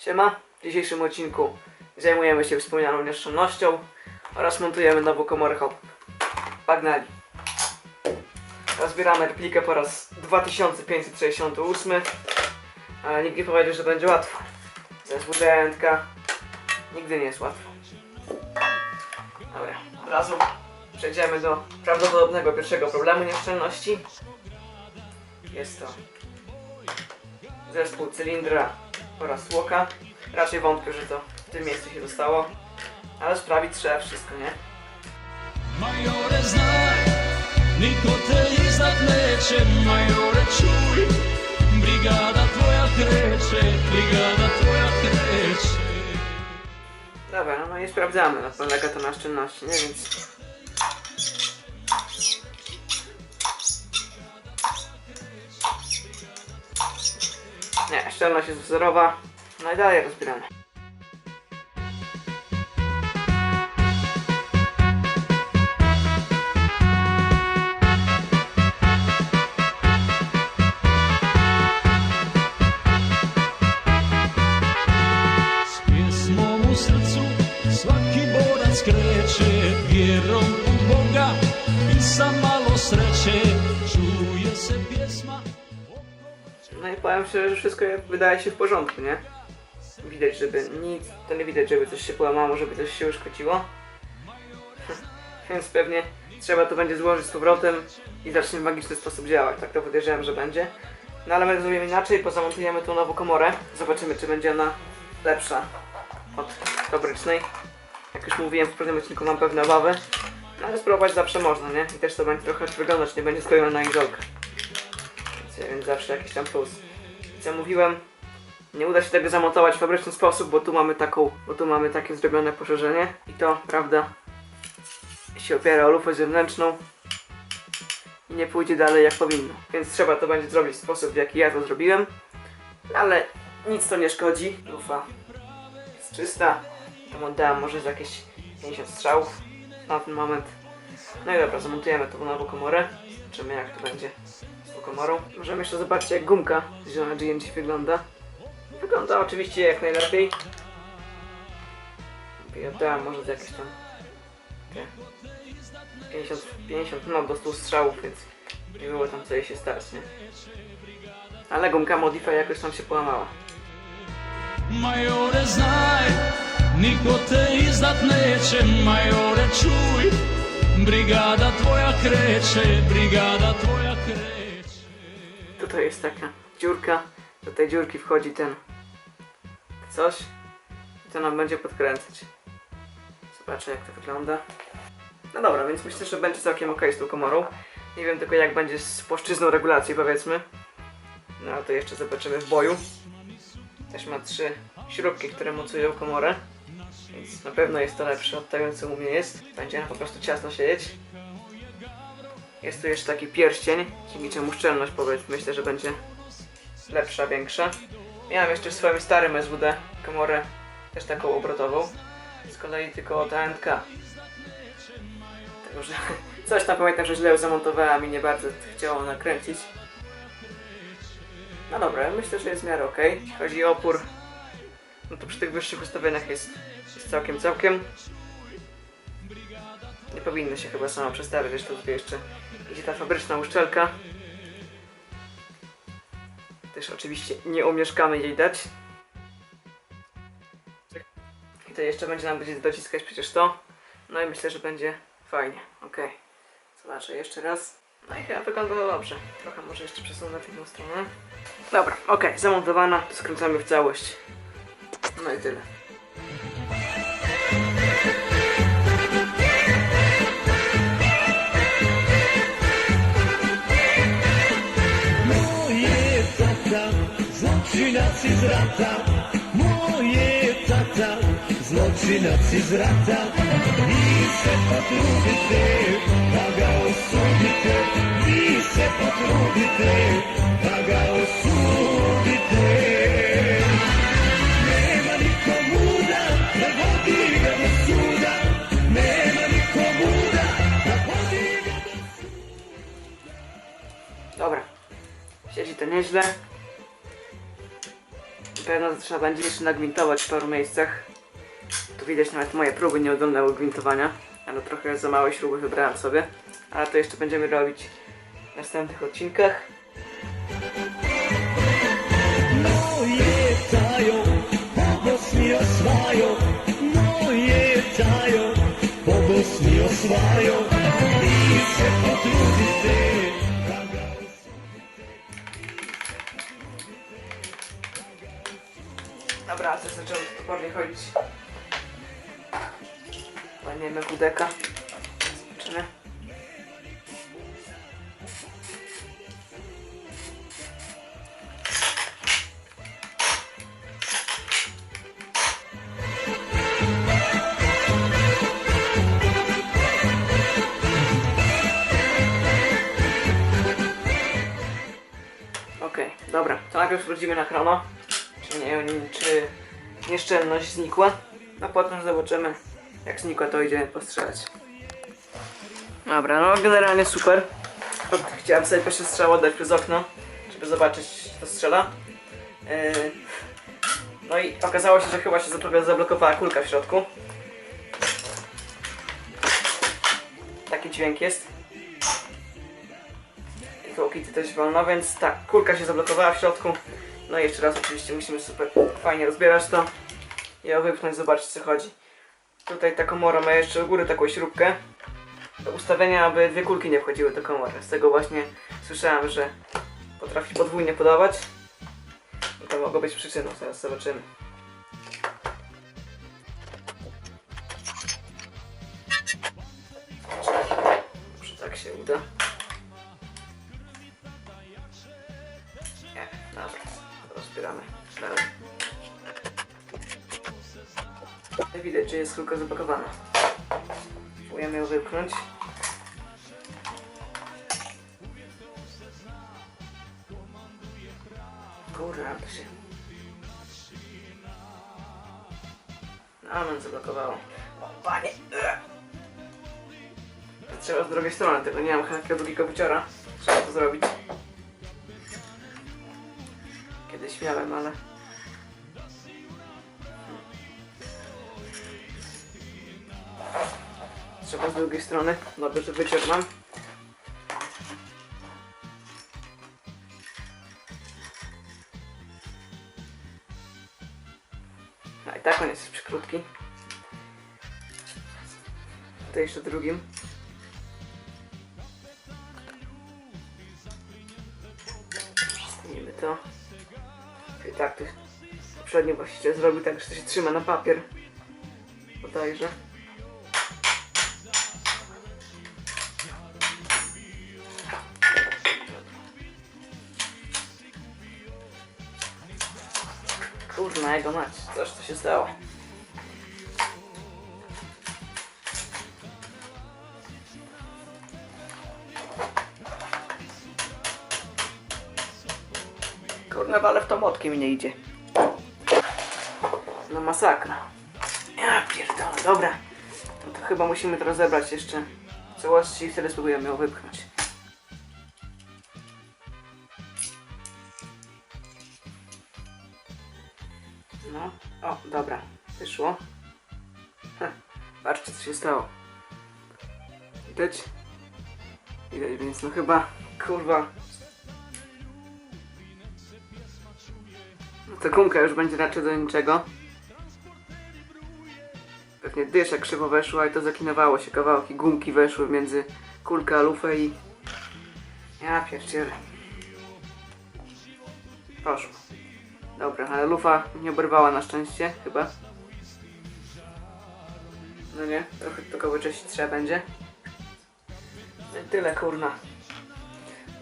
Siema, w dzisiejszym odcinku zajmujemy się wspomnianą nieszczelnością oraz montujemy nową komorę hop. Pagnali. Rozbieramy replikę po raz 2568, ale nikt nie powiedział, że będzie łatwo. Ze dętka nigdy nie jest łatwo. Dobra, od razu przejdziemy do prawdopodobnego pierwszego problemu nieszczelności. Jest to zespół cylindra oraz łoka. Raczej wątpię, że to w tym miejscu się dostało, ale sprawić trzeba wszystko, nie? Majore znaj, niko te iznad neće Majore čuj, brigada tvoja kreće Brigada tvoja kreće Dobra, no, no i sprawdzamy, na polega to na szczelności, nie? Więc... Nie, szczelność jest wzorowa. No i dalej rozbieramy. S pjesmom u srcu svaki borac Vjerom No i powiem szczerze, że wszystko wydaje się w porządku, nie? Widać, żeby nic, to nie widać, żeby coś się połamało, żeby coś się uszkodziło. Więc pewnie trzeba to będzie złożyć z powrotem i zacznie w magiczny sposób działać. Tak to podejrzewam, że będzie. No ale my zrobimy inaczej, bo zamontujemy tą nową komorę. Zobaczymy, czy będzie ona lepsza od fabrycznej. Jak już mówiłem w poprzednim odcinku, mam pewne obawy. No ale spróbować zawsze można, nie? I też to będzie trochę wyglądać, nie będzie sklejone na izolkę. Więc, więc zawsze jakiś tam plus. I co mówiłem, nie uda się tego zamontować w fabryczny sposób, bo tu mamy taką, bo tu mamy takie zrobione poszerzenie i to, prawda, się opiera o lufę zewnętrzną i nie pójdzie dalej jak powinno. Więc trzeba to będzie zrobić w sposób, w jaki ja to zrobiłem, ale nic to nie szkodzi. Lufa jest czysta, tam oddałem może z jakieś 50 strzałów na ten moment. No i dobra, zamontujemy tą nową komorę, zobaczymy jak to będzie komorą. Możemy jeszcze zobaczyć jak gumka z Ziona GNG wygląda. Wygląda oczywiście jak najlepiej. Ja może z jakieś tam te 50, 50, no do 100 strzałów, więc nie było tam co jej się stać, nie? Ale gumka Modify jakoś tam się połamała. Majore znaj, niko te iznad neće Majore čuj, brigada tvoja kreće Brigada tvoja kreće Tutaj jest taka dziurka, do tej dziurki wchodzi ten coś i to nam będzie podkręcać. Zobaczę jak to wygląda. No dobra, więc myślę, że będzie całkiem ok z tą komorą. Nie wiem tylko jak będzie z płaszczyzną regulacji powiedzmy. No to jeszcze zobaczymy w boju. Też ma trzy śrubki, które mocują komorę. Więc na pewno jest to lepsze od tego co u mnie jest. Będzie po prostu ciasno siedzieć. Jest tu jeszcze taki pierścień, dzięki czemu szczelność myślę, że będzie lepsza, większa. Miałem jeszcze w swoim starym SWD komorę, też taką obrotową. Z kolei tylko od ANK. Tego, że coś tam pamiętam, że źle zamontowałem i nie bardzo chciało nakręcić. No dobra, myślę, że jest w miarę ok. Jeśli chodzi o opór, no to przy tych wyższych ustawieniach jest, jest całkiem, całkiem. Nie powinno się chyba sama przestawiać, zresztą tutaj jeszcze idzie ta fabryczna uszczelka. Też oczywiście nie umieszkamy jej dać. I to jeszcze będzie nam będzie dociskać przecież to. No i myślę, że będzie fajnie. Ok. Zobaczę jeszcze raz. No i chyba wygląda dobrze. Trochę może jeszcze przesunę w inną stronę. Dobra, ok, zamontowana. Skręcamy w całość. No i tyle. Zločinaci z rata. Moje tata, zločinaci z rata. Vi se potrudite, da ga osudite. Vi se potrudite, da ga osudite. Nema nikomu da, da vodi ga do suda. Nema nikomu da, da vodi ga do Dobra. Siedzi to nieźle. Trzeba będzie jeszcze nagwintować w paru miejscach. Tu widać nawet moje próby nieudolnego gwintowania. Ale trochę za małe śruby wybrałem sobie. Ale to jeszcze będziemy robić w następnych odcinkach. Moje tajo, bogos mi mi vi se potrudite, Dobra, teraz zaczęło to topornie chodzić. Paniemy kudeka. Zobaczymy. Okej, dobra, to najpierw sprawdzimy na chrono, nie, czy nieszczelność znikła, a potem zobaczymy, jak znikła, to idziemy postrzelać. Dobra, no generalnie super. Chciałem sobie pierwszy strzał oddać przez okno, żeby zobaczyć, czy to strzela. Yy, No i okazało się, że chyba się zablo- zablokowała kulka w środku. Taki dźwięk jest. I kołkity też wolno, więc tak, kulka się zablokowała w środku. No i jeszcze raz oczywiście musimy super fajnie rozbierać to i ją wypchnąć, zobaczyć co chodzi. Tutaj ta komora ma jeszcze u góry taką śrubkę do ustawienia, aby dwie kulki nie wchodziły do komory. Z tego właśnie słyszałem, że potrafi podwójnie podawać. I to mogło być przyczyną, zaraz zobaczymy. Może tak się uda. Dalej. Widać, że jest kulka zapakowana. Próbujemy ją wypchnąć. To się... Amen zablokowało. O, panie! Trzeba z drugiej strony, tego nie mam takiego drugiego wyciora. Trzeba to zrobić. Kiedyś miałem, ale... Trzeba z drugiej strony. Dobrze, mam. A i tak on jest przykrótki. To jeszcze drugim. Staniemy to. Tak, to poprzedni właściciel zrobił tak, że to się trzyma na papier. Bodajże. Kurna, jego mać, coś to się stało. Kurna, ale w to młotkiem nie idzie. No masakra. Ja pierdolę, dobra. No to chyba musimy to rozebrać jeszcze w całości i wtedy spróbujemy ją wypchnąć. No, o, dobra, wyszło. Heh, patrzcie co się stało. Widać? Widać, więc no chyba, kurwa. No to gumka już będzie raczej do niczego. Pewnie dyszka krzywo weszła i to zakinowało się, kawałki gumki weszły między kulkę a lufę i... Ja pierdzielę. Poszło. Dobra, ale lufa nie oberwała na szczęście, chyba. No nie, trochę tylko wyczyścić trzeba będzie. No i tyle, kurna.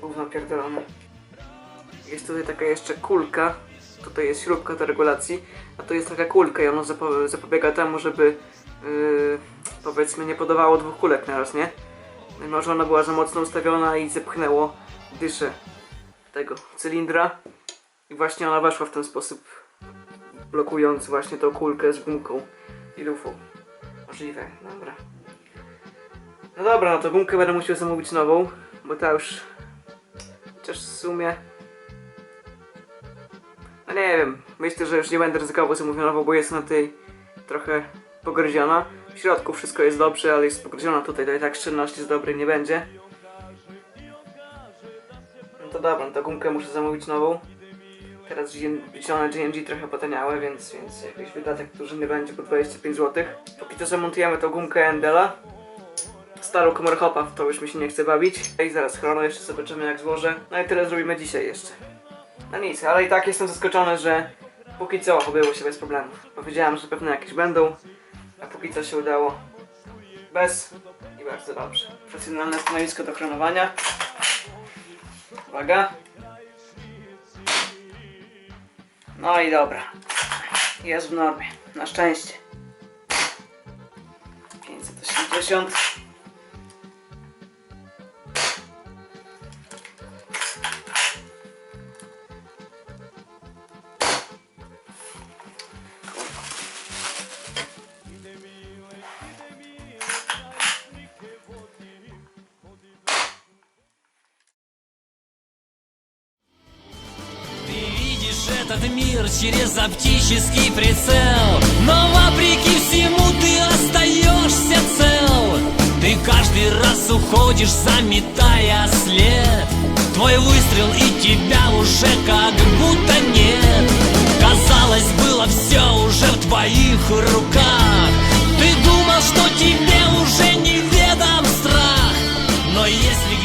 Gówno pierdolone. Jest tutaj taka jeszcze kulka. Tutaj jest śrubka do regulacji. A tu jest taka kulka i zapo zapobiega temu, żeby yy, powiedzmy nie podawało dwóch kulek naraz, nie? Może ona była za mocno ustawiona i zepchnęło dyszę tego cylindra. I właśnie ona weszła w ten sposób, blokując właśnie tą kulkę z gumką i lufą. Możliwe, dobra. No dobra, no to gumkę będę musiał zamówić nową, bo ta już... Chociaż w sumie... Nie wiem. Myślę, że już nie będę ryzykował zamówionowo, bo jest na tej trochę pogryziona. W środku wszystko jest dobrze, ale jest pogryziona tutaj, to i tak szczelności z dobrej nie będzie. No to dobra, no to gumkę muszę zamówić nową. Teraz wyciągnąone GNG trochę potaniałe, więc, więc jakiś wydatek duży nie będzie po 25 zł. Póki to zamontujemy tą gumkę Endela. Starą komorę hopa, w to już mi się nie chce bawić. I zaraz chrono jeszcze zobaczymy jak złożę. No i tyle zrobimy dzisiaj jeszcze. No nic, ale i tak jestem zaskoczony, że póki co obyło się bez problemów. Powiedziałem, że pewnie jakieś będą, a póki co się udało bez i bardzo dobrze. Profesjonalne stanowisko do chronowania. Uwaga. No i dobra. Jest w normie. Na szczęście. 580. через оптический прицел. Но вопреки всему ты остаешься цел. Ты каждый раз уходишь, заметая след. Твой выстрел и тебя уже как будто нет. Казалось, было все уже в твоих руках. Ты думал, что тебе уже неведом страх. Но если